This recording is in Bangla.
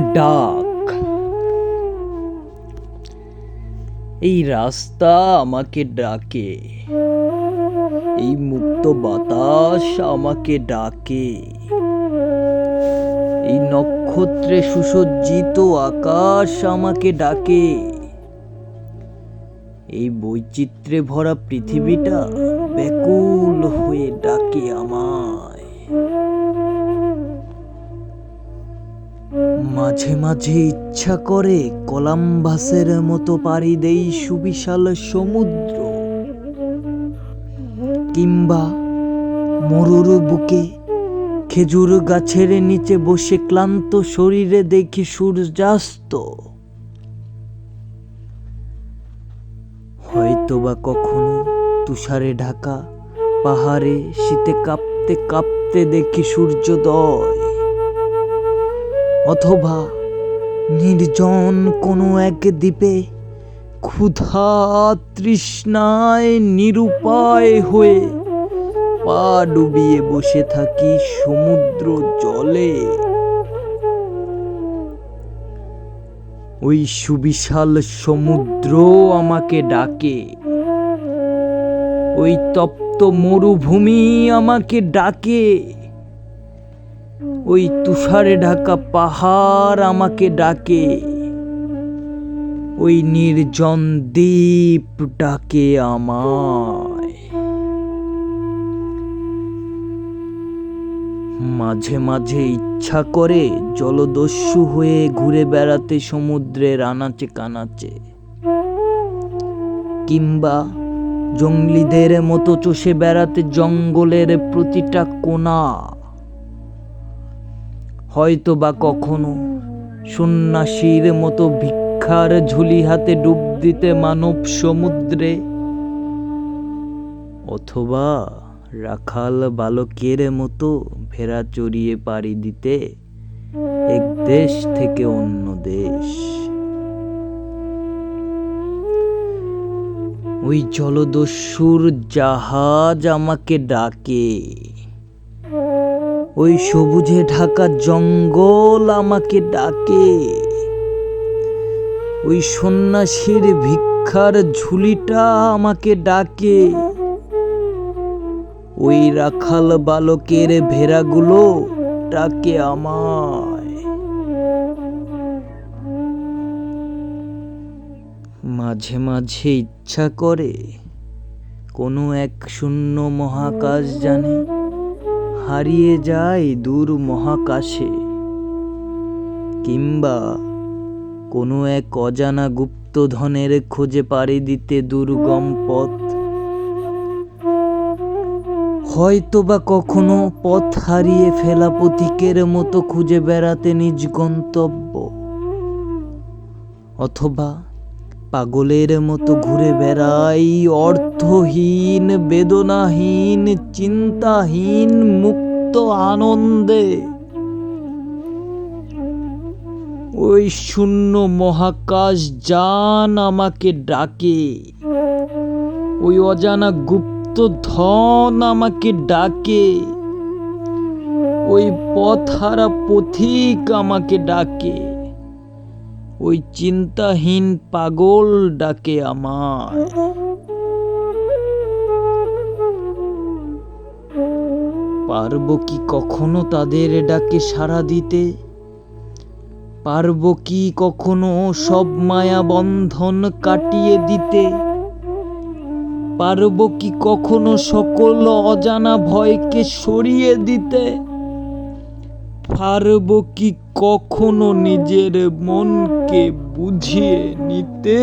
ডাক। এই রাস্তা আমাকে ডাকে। এই মুক্ত বাতাস আমাকে ডাকে। এই নক্ষত্রে সুসজ্জিত আকাশ আমাকে ডাকে। এই বৈচিত্র্যে ভরা পৃথিবীটা ব্যাকুল হয়ে ডাকে আমায় মাঝে মাঝে ইচ্ছা করে কলাম্বাসের মতো পাড়ি দেই সুবিশাল সমুদ্র। কিংবা মরুর বুকে খেজুর গাছের নিচে বসে ক্লান্ত শরীরে দেখি সূর্যাস্ত। হয়তোবা কখনো তুষারে ঢাকা পাহাড়ে শীতে কাঁপতে কাঁপতে দেখি সূর্যোদয়। অথবা নির্জন কোনো এক দ্বীপে ক্ষুধা তৃষ্ণায় নিরুপায় হয়ে পা ডুবিয়ে বসে থাকি সমুদ্র জলে। ওই সুবিশাল সমুদ্র আমাকে ডাকে। ওই তপ্ত মরুভূমি আমাকে ডাকে। ওই তুষারে ঢাকা পাহাড় আমাকে ডাকে। ওই নির্জন দ্বীপ ডাকে আমায়। মাঝে মাঝে ইচ্ছা করে জলদস্যু হয়ে ঘুরে বেড়াতে সমুদ্রের আনাচে কানাচে। কিংবা জঙ্গলিদের মতো চষে বেড়াতে জঙ্গলের প্রতিটা কোণা হয়তো বা কখনো সন্ন্যাসীর মতো ভিক্ষার ঝুলি হাতে ডুব দিতে মানব সমুদ্রে। অথবা রাখাল বালকের মতো ভেড়া চড়িয়ে পাড়ি দিতে এক দেশ থেকে অন্য দেশ। ওই জলদস্যুর জাহাজ আমাকে ডাকে। ওই সবুজে ঢাকা জঙ্গল আমাকে ডাকে। ওই সন্ন্যাসীর ভিক্ষার ঝুলিটা আমাকে ডাকে। ওই রাখাল বালকের ভেড়াগুলো ডাকে আমায়। মাঝে মাঝে ইচ্ছা করে কোনো এক শূন্য মহাকাশ জানে হারিয়ে যায় দূর মহাকাশে, কিংবা কোনো এক অজানা গুপ্তধনের খোঁজে পাড়ি দিতে দুর্গম পথ। হয়তো বা কখনো পথ হারিয়ে ফেলা পথিকের মতো খুঁজে বেড়াতে নিজ গন্তব্য, অথবা পাগলের মতো ঘুরে বেড়াই, অর্থহীন, বেদনাহীন, চিন্তাহীন, মুক্ত আনন্দে। ওই শূন্য মহাকাশ যান আমাকে ডাকে। ওই অজানা গুপ্ত ধন আমাকে ডাকে। ওই পথহারা পথিক আমাকে ডাকে। ওই চিন্তাহীন পাগল ডাকে আমার। পারব কি কখনো তাদের ডাকে সাড়া দিতে? পারব কি কখনো সব মায়া বন্ধন কাটিয়ে দিতে? পারব কি কখনো সকল অজানা ভয়কে সরিয়ে দিতে? পারব কি কখনো নিজের মনকে বুঝিয়ে নিতে?